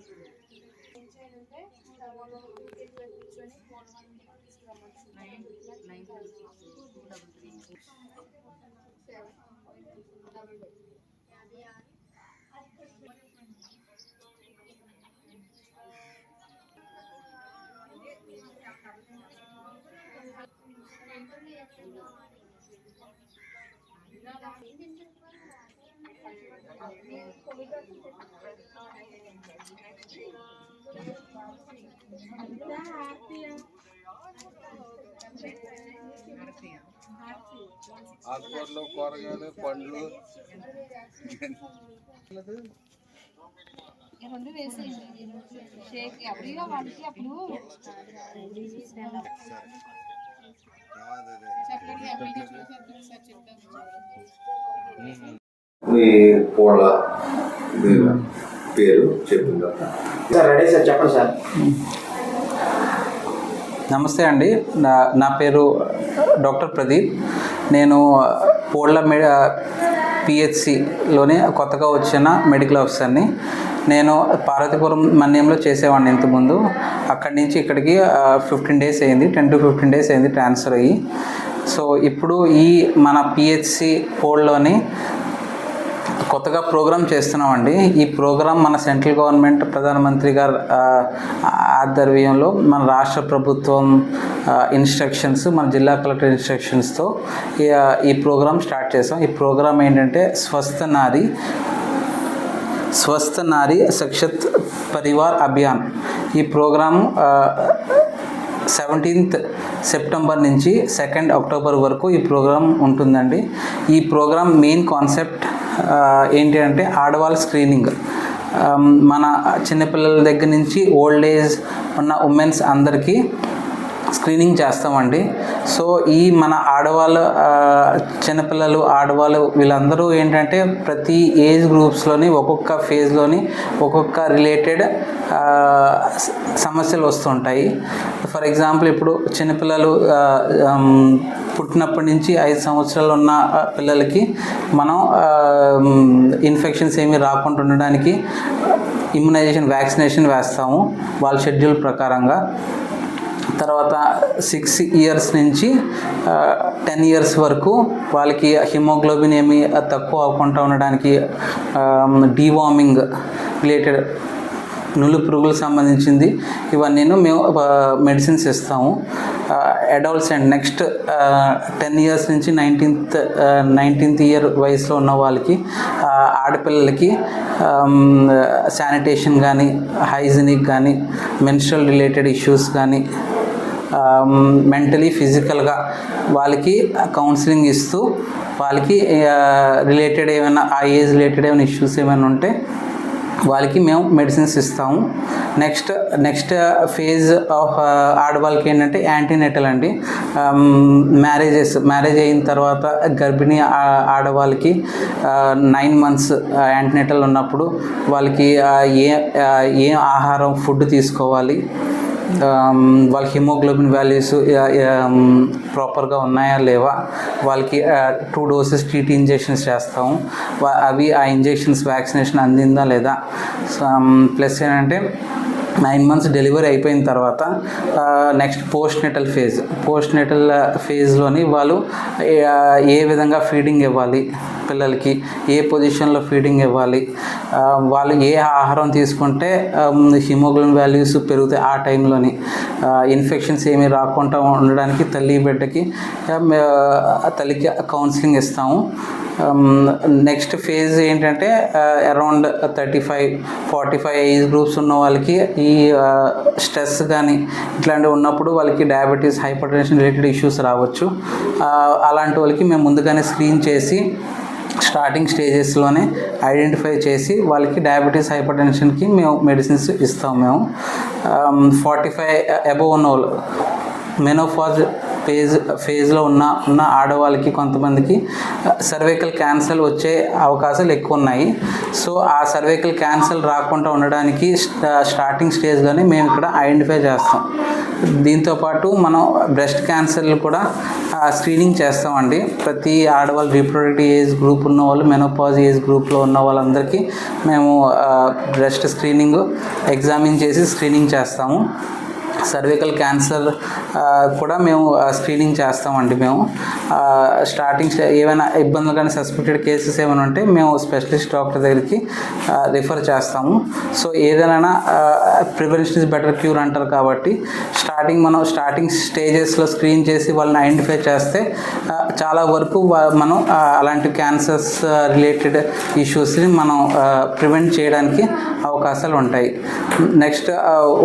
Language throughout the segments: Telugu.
ఏం చేయాలంటే ఆకుకూరలు కూరగాయలు పండ్లు. రెండు వేసేయండి. షేక్ అప్పుడు వాడికి అప్పుడు మీ కోళ్ళ పేరు చెప్పింది? సార్ రెడీ సార్ చెప్పండి సార్. నమస్తే అండి. నా నా పేరు డాక్టర్ ప్రదీప్. నేను పోళ్ళ మె పిహెచ్సిలోనే కొత్తగా వచ్చిన మెడికల్ ఆఫీసర్ని. నేను పార్వతీపురం మన్యంలో చేసేవాడిని ఇంతకుముందు. అక్కడి నుంచి ఇక్కడికి ఫిఫ్టీన్ డేస్ అయింది. టెన్ టు ఫిఫ్టీన్ డేస్ అయింది ట్రాన్స్ఫర్ అయ్యి. సో ఇప్పుడు ఈ మన పిహెచ్సి పోల్లోని కొత్తగా ప్రోగ్రామ్ చేస్తున్నామండి. ఈ ప్రోగ్రామ్ మన సెంట్రల్ గవర్నమెంట్ ప్రధానమంత్రి గారు ఆధ్వర్యంలో మన రాష్ట్ర ప్రభుత్వం ఇన్స్ట్రక్షన్స్ మన జిల్లా కలెక్టర్ ఇన్స్ట్రక్షన్స్తో ఈ, ఈ ప్రోగ్రామ్ స్టార్ట్ చేసాం. ఈ ప్రోగ్రామ్ ఏంటంటే స్వస్థ నారి స్వస్థ నారి సక్షత్ పరివార్ అభియాన్. ఈ ప్రోగ్రామ్ సెవెంటీన్త్ సెప్టెంబర్ నుంచి సెకండ్ అక్టోబర్ వరకు ఈ ప్రోగ్రామ్ ఉంటుందండి. ఈ ప్రోగ్రామ్ మెయిన్ కాన్సెప్ట్ ఏంటి అంటే ఆడవాళ్ళ స్క్రీనింగ్ మన చిన్నపిల్లల దగ్గర నుంచి ఓల్డ్ ఏజ్ ఉన్న ఉమెన్స్ అందరికీ స్క్రీనింగ్ చేస్తామండి. సో ఈ మన ఆడవాళ్ళు చిన్నపిల్లలు ఆడవాళ్ళు వీళ్ళందరూ ఏంటంటే ప్రతి ఏజ్ గ్రూప్స్లోని ఒక్కొక్క ఫేజ్లోని ఒక్కొక్క రిలేటెడ్ సమస్యలు వస్తుంటాయి. ఫర్ ఎగ్జాంపుల్ ఇప్పుడు చిన్నపిల్లలు పుట్టినప్పటి నుంచి ఐదు సంవత్సరాలు ఉన్న పిల్లలకి మనం ఇన్ఫెక్షన్స్ ఏమీ రాకుండా ఉండడానికి ఇమ్యునైజేషన్ వ్యాక్సినేషన్ వేస్తాము వాళ్ళ షెడ్యూల్ ప్రకారంగా. తర్వాత సిక్స్ ఇయర్స్ నుంచి టెన్ ఇయర్స్ వరకు వాళ్ళకి హిమోగ్లోబిన్ ఏమి తక్కువ అవ్వకుండా ఉండడానికి డీవార్మింగ్ రిలేటెడ్ నులు పురుగులకు సంబంధించింది ఇవన్నీ మేము మెడిసిన్స్ ఇస్తాము. Adults and next ten years నుంచి నైన్టీన్త్ నైన్టీన్త్ ఇయర్ వయసులో ఉన్న వాళ్ళకి ఆడపిల్లలకి శానిటేషన్ కానీ హైజీనిక్ కానీ మెన్స్ట్రల్ రిలేటెడ్ ఇష్యూస్ కానీ మెంటలీ ఫిజికల్గా వాళ్ళకి కౌన్సిలింగ్ ఇస్తూ వాళ్ళకి రిలేటెడ్ ఏమైనా ఆ ఏజ్ రిలేటెడ్ ఏమైనా ఇష్యూస్ ఏమైనా ఉంటే వాళ్ళకి మేము మెడిసిన్స్ ఇస్తాము. నెక్స్ట్ నెక్స్ట్ ఫేజ్ ఆఫ్ ఆడవాళ్ళకి ఏంటంటే యాంటీనెటల్ అండి. Um, మ్యారేజెస్ మ్యారేజ్ అయిన తర్వాత గర్భిణీ ఆడవాళ్ళకి నైన్ మంత్స్ యాంటీనెటల్ ఉన్నప్పుడు వాళ్ళకి uh, ఏ uh, ఏ ఆహారం ఫుడ్ తీసుకోవాలి. వాళ్ళ హిమోగ్లోబిన్ వాల్యూస్ ప్రాపర్గా ఉన్నాయా లేవా? వాళ్ళకి టూ డోసెస్ టీటీ ఇంజెక్షన్స్ చేస్తాము. అవి ఆ ఇంజెక్షన్స్ వ్యాక్సినేషన్ అందిందా లేదా? ప్లస్ ఏంటంటే నైన్ మంత్స్ డెలివరీ అయిపోయిన తర్వాత next postnatal phase postnatal ఫేజ్లోని వాళ్ళు ఏ విధంగా ఫీడింగ్ ఇవ్వాలి? పిల్లలకి ఏ పొజిషన్లో ఫీడింగ్ ఇవ్వాలి? వాళ్ళు ఏ ఆహారం తీసుకుంటే హిమోగ్లోబిన్ వాల్యూస్ పెరుగుతాయి ఆ టైంలోని ఇన్ఫెక్షన్స్ ఏమీ రాకుండా ఉండడానికి తల్లి బిడ్డకి తల్లికి కౌన్సిలింగ్ ఇస్తాము. నెక్స్ట్ ఫేజ్ ఏంటంటే around thirty five forty five age groups ఉన్న వాళ్ళకి ఈ స్ట్రెస్ కానీ ఇట్లాంటివి ఉన్నప్పుడు వాళ్ళకి diabetes hypertension related issues రావచ్చు అలాంటి వాళ్ళకి మేము ముందుగానే స్క్రీన్ చేసి స్టార్టింగ్ స్టేజెస్లోనే ఐడెంటిఫై చేసి వాళ్ళకి డయాబెటీస్ హైపర్ టెన్షన్కి మేము మెడిసిన్స్ ఇస్తాం మేము. ఫార్టీ ఫైవ్ అబోవ్ ఉన్న వాళ్ళు మెనోఫాజ్ ఫేజ్ ఫేజ్లో ఉన్న ఉన్న ఆడవాళ్ళకి కొంతమందికి సర్వైకల్ క్యాన్సర్ వచ్చే అవకాశాలు ఎక్కువ ఉన్నాయి సో ఆ సర్వైకల్ క్యాన్సర్ రాకుండా ఉండడానికి స్టార్టింగ్ స్టేజ్లోనే మేము ఇక్కడ ఐడెంటిఫై చేస్తాం. దీంతోపాటు మనం బ్రెస్ట్ క్యాన్సర్లు కూడా స్క్రీనింగ్ చేస్తామండి. ప్రతి ఆడవాళ్ళు రీప్రొడక్టివ్ ఏజ్ గ్రూప్ ఉన్న వాళ్ళు మెనోపాజ్ ఏజ్ గ్రూప్లో ఉన్న వాళ్ళందరికీ మేము బ్రెస్ట్ స్క్రీనింగ్ ఎగ్జామిన్ చేసి స్క్రీనింగ్ చేస్తాము. సర్వికల్ క్యాన్సర్ కూడా మేము స్క్రీనింగ్ చేస్తామండి మేము. స్టార్టింగ్ ఏమైనా ఇబ్బందులు కానీ సస్పెక్టెడ్ కేసెస్ ఏమైనా ఉంటే మేము స్పెషలిస్ట్ డాక్టర్ దగ్గరికి రిఫర్ చేస్తాము. సో ఏదైనా ప్రివెన్షన్ ఇస్ బెటర్ క్యూర్ అంటారు కాబట్టి స్టార్టింగ్ మనం స్టార్టింగ్ స్టేజెస్లో స్క్రీన్ చేసి వాళ్ళని ఐడెంటిఫై చేస్తే చాలా వరకు మనం అలాంటి క్యాన్సర్స్ రిలేటెడ్ ఇష్యూస్ని మనం ప్రివెంట్ చేయడానికి అవకాశాలు ఉంటాయి. నెక్స్ట్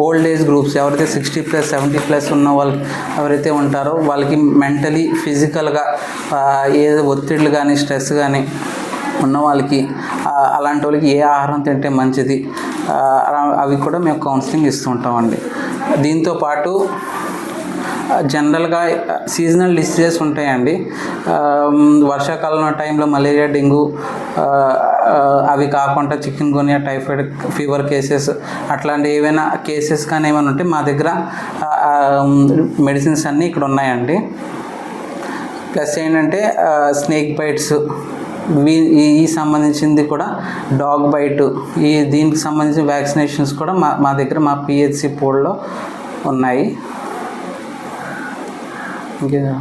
ఓల్డ్ ఏజ్ గ్రూప్స్ ఎవరైతే సిక్స్టీ ప్లస్ సెవెంటీ ప్లస్ ఉన్న వాళ్ళు ఎవరైతే ఉంటారో వాళ్ళకి మెంటలీ ఫిజికల్గా ఏదో ఒత్తిళ్ళు కానీ స్ట్రెస్ కానీ ఉన్న వాళ్ళకి అలాంటి వాళ్ళకి ఏ ఆహారం తింటే మంచిది అలా- అవి కూడా మేము కౌన్సిలింగ్ ఇస్తూ ఉంటామండి దీంతో పాటు జనరల్గా సీజనల్ డిసీజెస్ ఉంటాయండి. వర్షాకాలం టైంలో మలేరియా డెంగ్యూ అవి కాకుండా chikungunya typhoid fever cases అట్లాంటి ఏవైనా కేసెస్ కానీ ఏమైనా ఉంటే మా దగ్గర మెడిసిన్స్ అన్నీ ఇక్కడ ఉన్నాయండి. ప్లస్ ఏంటంటే స్నేక్ బైట్స్ వీ ఈ సంబంధించింది కూడా డాగ్ బైట్ ఈ దీనికి సంబంధించిన వ్యాక్సినేషన్స్ కూడా మా మా దగ్గర మా పిహెచ్సి పోల్లో ఉన్నాయి. ఇంకేదా